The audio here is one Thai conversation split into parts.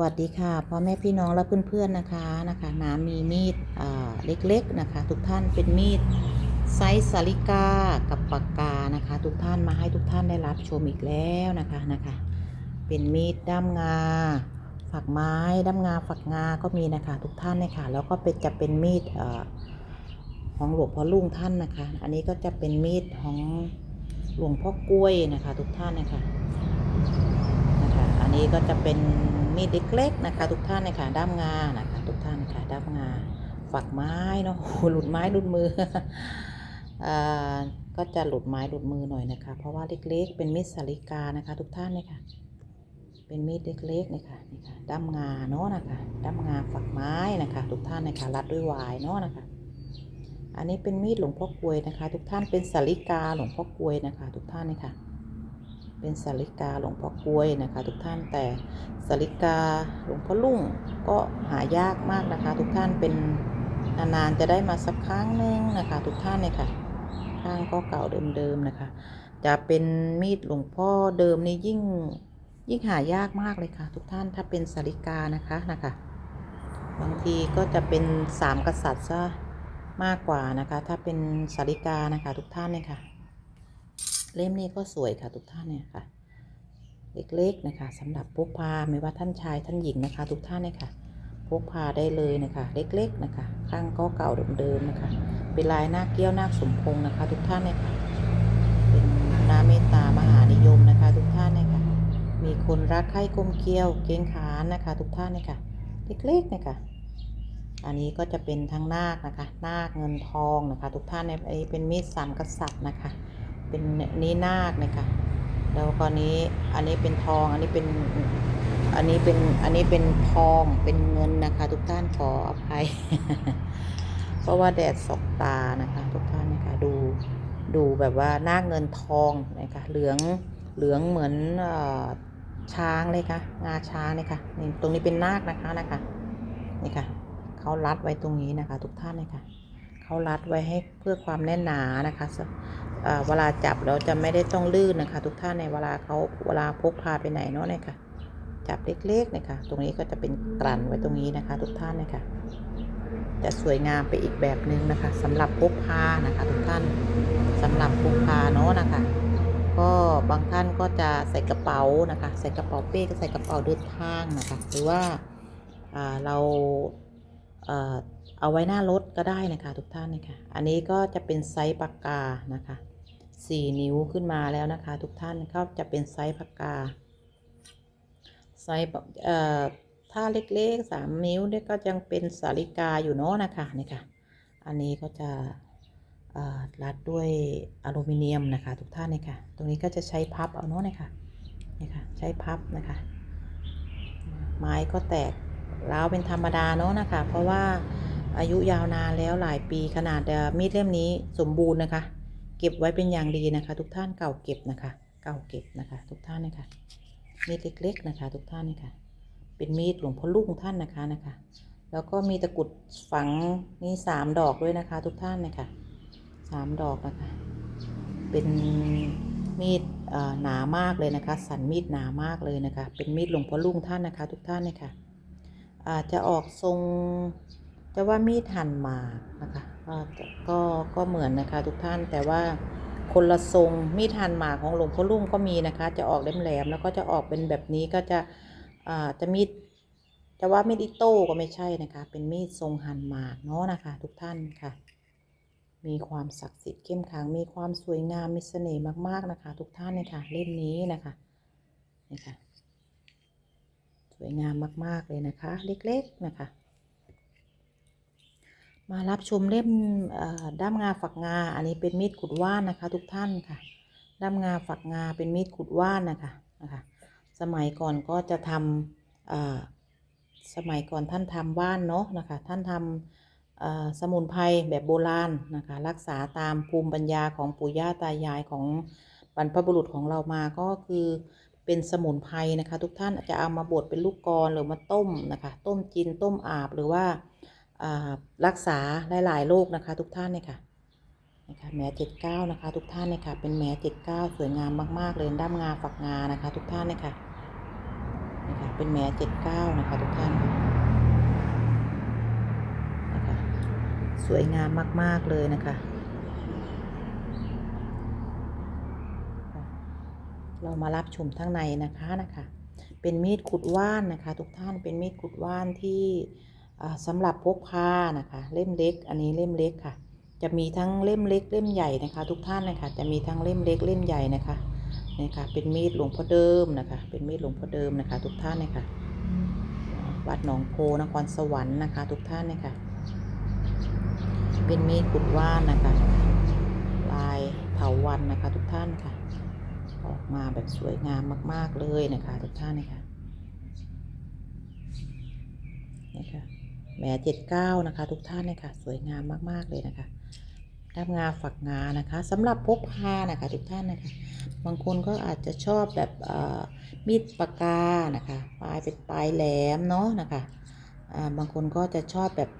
วัสดีค่ะพ่อแม่พี่น้องและเพื่อนๆนะคะนะคะน้ำมีมีดอ่าเล็กๆนะคะ ทุกท่านเป็นมีดไซส์สาลิกากับปากกานะคะ ทุกท่านมาให้ทุกท่านได้รับชมอีกแล้วนะคะนะคะ เป็นมีดด้ามงา ฝักไม้ด้ามงาฝักงาก็มีนะคะ ทุกท่านนะคะแล้วก็เป็นจะเป็นมีดเอ่อของหลวงพ่อลุงท่านนะคะ อันนี้ก็จะเป็นมีดของหลวงพ่อกล้วยนะคะ ทุกท่านนะคะนะคะ อันนี้ก็จะเป็น มีดเล็กๆนะคะ ทุกท่านนะคะด้ามงานะคะ ทุกท่านนะคะด้ามงาฝักไม้เนาะโอ้โหลุดไม้หลุดมืออ่าก็จะหลุดไม้หลุดมือหน่อยนะคะ เพราะว่าเล็กๆ เป็นมีดสาลิกานะคะ ทุกท่านนะคะเป็นมีดเล็กๆนะคะนี่ค่ะด้ามงาเนาะนะคะด้ามงาฝักไม้นะคะ ทุกท่านนะคะรัดด้วยวายเนาะนะคะ อันนี้เป็นมีดหลวงพ่อกลวยนะคะ ทุกท่านเป็นสาลิกาหลวงพ่อกลวยนะคะ ทุกท่านนะคะ เป็นสาริกาหลวงพ่อกล้วยนะคะ ทุกท่านแต่สาริกาหลวงพ่อลุ่งก็หายากมากนะคะ ทุกท่านเป็นนานๆจะได้มาสักครั้งหนึงนะคะ ทุกท่านเนี่ยค่ะข้างก็เก่าเดิมๆนะคะ จะเป็นมีดหลวงพ่อเดิมนี่ยิ่งยิ่งหายากมากเลยค่ะ ทุกท่านถ้าเป็นสาริกานะคะนะคะบางทีก็จะเป็นสามกษัตริย์ซะมากกว่านะคะ ถ้าเป็นสาริกานะคะ ทุกท่านเนี่ยค่ะ เล่มนี้ก็สวยค่ะทุกท่านเนี่ยค่ะ เล็กๆนะคะสำหรับพกพาไม่ว่าท่านชายท่านหญิงนะคะ ทุกท่านเนี่ยค่ะพกพาได้เลยนะคะ เล็กๆนะคะ ข้างก็เก่าเดิมๆนะคะ เป็นลายหน้าเกี้ยวหน้าสมพงษ์นะคะ ทุกท่านเนี่ยค่ะเป็นน้าเมตตามหานิยมนะคะ ทุกท่านเนี่ยค่ะ มีคนรักใคร่กลมเกลียวเกรงขานนะคะ ทุกท่านเนี่ยค่ะ เล็กๆนะคะอันนี้ก็จะเป็นทั้งนาคนะคะ นาคเงินทองนะคะ ทุกท่านเนี่ยอันนี้เป็นมีดสามกษัตริย์นะคะ เป็นนี้นาคนะคะแล้วก็นี้อันนี้เป็นทองอันนี้เป็นอันนี้เป็นอันนี้เป็นทองเป็นเงินนะคะ ทุกท่านขออภัย เพราะว่าแดดสอกตานะคะ ทุกท่านนะคะดูดูแบบว่าหน้าเงินทองนะคะเหลืองเหลืองเหมือนอช้างเลยค่ะงาช้างเลยค่ะนี่ตรงนี้เป็นนาคนะคะนะคะนี่ค่ะเขารัดไว้ตรงนี้นะคะ ทุกท่านเลยค่ะเขารัดไว้ให้เพื่อความแน่นหนานะคะ เวลาจับเราจะไม่ได้ต้องลื่นนะคะ ทุกท่านในเวลาเขาเวลาพกพาไปไหนเนาะเนี่ยค่ะ จับเล็กๆนะคะตรงนี้ก็จะเป็นกลั่นไว้ตรงนี้นะคะ ทุกท่านนะคะจะสวยงามไปอีกแบบหนึ่งนะคะสำหรับพกพานะคะ ทุกท่านสำหรับพกพาเนาะนะคะก็บางท่านก็จะใส่กระเป๋านะคะ ใส่กระเป๋าเป้ก็ใส่กระเป๋าเดินทางนะคะ หรือว่าอ่าเรา เอาไว้หน้ารถก็ได้นะคะทุกท่านนะคะ อันนี้ก็จะเป็นไซส์ปากกานะคะ 4 นิ้วขึ้นมาแล้วนะคะ ทุกท่านก็จะเป็นไซส์ปากกา ไซส์เอ่อถ้าเล็กๆ 3 นิ้วเนี่ยก็ยังเป็นสาลิกาอยู่เนาะนะคะนี่ค่ะ อันนี้ก็จะรัดด้วยอลูมิเนียมนะคะทุกท่านนี่ค่ะ ตรงนี้ก็จะใช้พับเอาเนาะนี่ค่ะนี่ค่ะใช้พับนะคะ ไม้ก็แตกร้าวเป็นธรรมดาเนาะนะคะ เพราะว่า อายุยาวนานแล้วหลายปีขนาดเอ่อมีดเล่มนี้สมบูรณ์นะคะ เก็บไว้เป็นอย่างดีนะคะ ทุกท่านเก่าเก็บนะคะ เก่าเก็บนะคะ ทุกท่านนะคะมีดเล็ก ๆนะคะ ทุกท่านนะคะเป็นมีดหลวงพ่อลุงท่านนะคะนะคะ แล้วก็มีตะกุดฝังนี่สามดอกด้วยนะคะ ทุกท่านนะคะสามดอกนะคะ เป็นมีดหนามากเลยนะคะ สันมีดหนามากเลยนะคะ เป็นมีดหลวงพ่อลุงท่านนะคะ ทุกท่านนะคะอาจจะออกทรง จะว่ามีดหั่นหมากนะคะก็ก็ก็เหมือนนะคะ ทุกท่านแต่ว่าคนละทรงมีดหั่นหมากของหลวงพ่อลุ่งก็มีนะคะ จะออกแหลมๆแล้วก็จะออกเป็นแบบนี้ก็จะอ่าจะมีดจะว่ามีดอิโต้ก็ไม่ใช่นะคะ เป็นมีดทรงหั่นหมากเนาะนะคะ ทุกท่านค่ะ มีความศักดิ์สิทธิ์เข้มขังมีความสวยงามมีเสน่ห์มากๆนะคะ ทุกท่านเนี่ยค่ะเล่มนี้นะคะนี่ค่ะสวยงามมากๆเลยนะคะ เล็กๆนะคะ มารับชมเล่มด้ามงาฝักงา อันนี้เป็นมีดขุดว่านนะคะ ทุกท่านค่ะ ด้ามงาฝักงาเป็นมีดขุดว่านนะคะนะคะ สมัยก่อนก็จะทำสมัยก่อนท่านทำว่านเนาะนะคะ ท่านทำเอ่อสมุนไพรแบบโบราณนะคะ รักษาตามภูมิปัญญาของปู่ย่าตายายของบรรพบุรุษของเรามาก็คือเป็นสมุนไพรนะคะ ทุกท่านอาจจะเอามาบดเป็นลูกกลอนหรือมาต้มนะคะ ต้มจินต้มอาบหรือว่า รักษาหลายๆโรคนะคะ ทุกท่านเนี่ยค่ะนะคะแหมเจ็ดเก้านะคะ ทุกท่านเนี่ยค่ะ เป็นแหมเจ็ดเก้าสวยงามมาก ๆ เลยด้ามงาฝักงานะคะ ทุกท่านเนี่ยค่ะนะคะเป็นแม้เจ็ดเก้านะคะ ทุกท่านค่ะนะคะสวยงามมาก ๆ เลยนะคะ เรามารับชมทั้งในนะคะนะคะ เป็นมีดขุดว่านนะคะ ทุกท่านเป็นมีดขุดว่านที่ สำหรับพกพานะคะ เล่มเล็ก อันนี้เล่มเล็กค่ะ จะมีทั้งเล่มเล็กเล่มใหญ่นะคะ ทุกท่านนะคะจะมีทั้งเล่มเล็กเล่มใหญ่นะคะนี่ค่ะเป็นมีดหลวงพ่อเดิมนะคะ เป็นมีดหลวงพ่อเดิมนะคะ ทุกท่านนะคะวัดหนองโพนครสวรรค์นะคะ ทุกท่านนะคะเป็นมีดขุดว่านนะคะ ลายเถาวันนะคะ ทุกท่านค่ะ ออกมาแบบสวยงามมาก ๆเลยนะคะ ทุกท่านนะคะนี่ค่ะ แหม่เจ็ดเก้านะคะ ทุกท่านเนะคะสวยงามมาก ๆ เลยนะคะด้ามงาฝักงานะคะสำหรับพกพานะคะทุกท่านนะคะ บางคนก็อาจจะชอบแบบมีดปากกานะคะปลายเป็นปลายแหลมเนาะนะคะบางคนก็จะชอบแบบ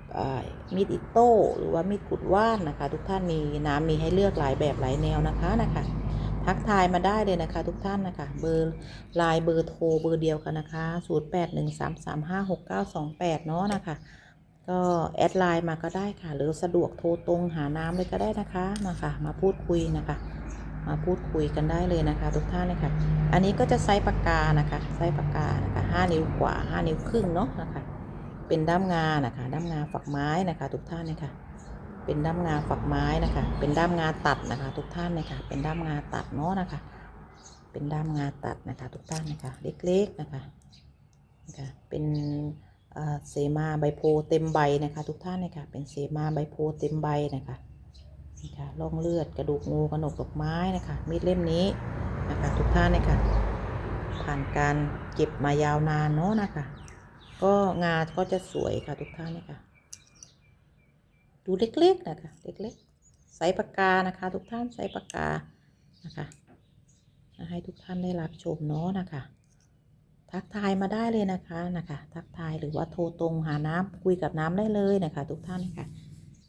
มีดอิโต้หรือว่ามีดขุดว่านนะคะ ทุกท่านมีน้ำมีให้เลือกหลายแบบหลายแนวนะคะนะคะทักทายมาได้เลยนะคะ ทุกท่านนะคะ เบอร์ไลน์เบอร์โทรเบอร์เดียวกันนะคะ 0813356928 เนาะนะคะ ก็แอดไลน์มาก็ได้ค่ะ หรือสะดวกโทรตรงหาน้ำเลยก็ได้นะคะนะคะมาพูดคุยนะคะ มาพูดคุยกันได้เลยนะคะ ทุกท่านเลยค่ะ อันนี้ก็จะไซส์ปากกานะคะไซส์ปากกานะคะ5นิ้วกว่า5นิ้วครึ่งเนาะนะคะ เป็นด้ามงานะคะ ด้ามงาฝักไม้นะคะ ทุกท่านเลยค่ะ เป็นด้ามงาฝักไม้นะคะ เป็นด้ามงาตัดนะคะ ทุกท่านเลยค่ะ เป็นด้ามงาตัดเนาะนะคะ เป็นด้ามงาตัดนะคะ ทุกท่านนะคะ เล็กๆนะคะนะคะเป็น เสมาใบโพเต็มใบนะคะ ทุกท่านเลยค่ะเป็นเสมาใบโพเต็มใบนะคะนี่ค่ะร่องเลือดกระดูกงูกระหนกดอกไม้นะคะมีดเล่มนี้นะคะทุกท่านเลยค่ะผ่านการเก็บมายาวนานเนาะนะคะ ก็งาก็จะสวยค่ะทุกท่านเลยค่ะดูเล็กๆนะคะเล็กๆใส่ปากกานะคะ ทุกท่านใส่ปากกานะคะให้ทุกท่านได้รับชมเนาะนะคะ ทักทายมาได้เลยนะคะนะคะ ทักทายหรือว่าโทรตรงหาน้ำคุยกับน้ำได้เลยนะคะ ทุกท่านนะคะ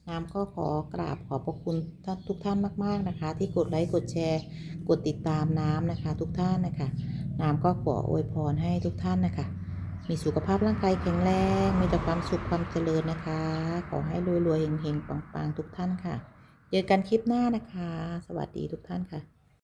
น้ำก็ขอกราบขอบพระคุณท่านทุกท่านมาก ๆนะคะ ที่กดไลค์กดแชร์ กดติดตามน้ำนะคะ ทุกท่านนะคะ น้ำก็ขออวยพรให้ทุกท่านนะคะ มีสุขภาพร่างกายแข็งแรงมีแต่ความสุขความเจริญนะคะ ขอให้รวยๆเฮงๆปังๆทุกท่านค่ะเจอกันคลิปหน้านะคะ สวัสดีทุกท่านค่ะ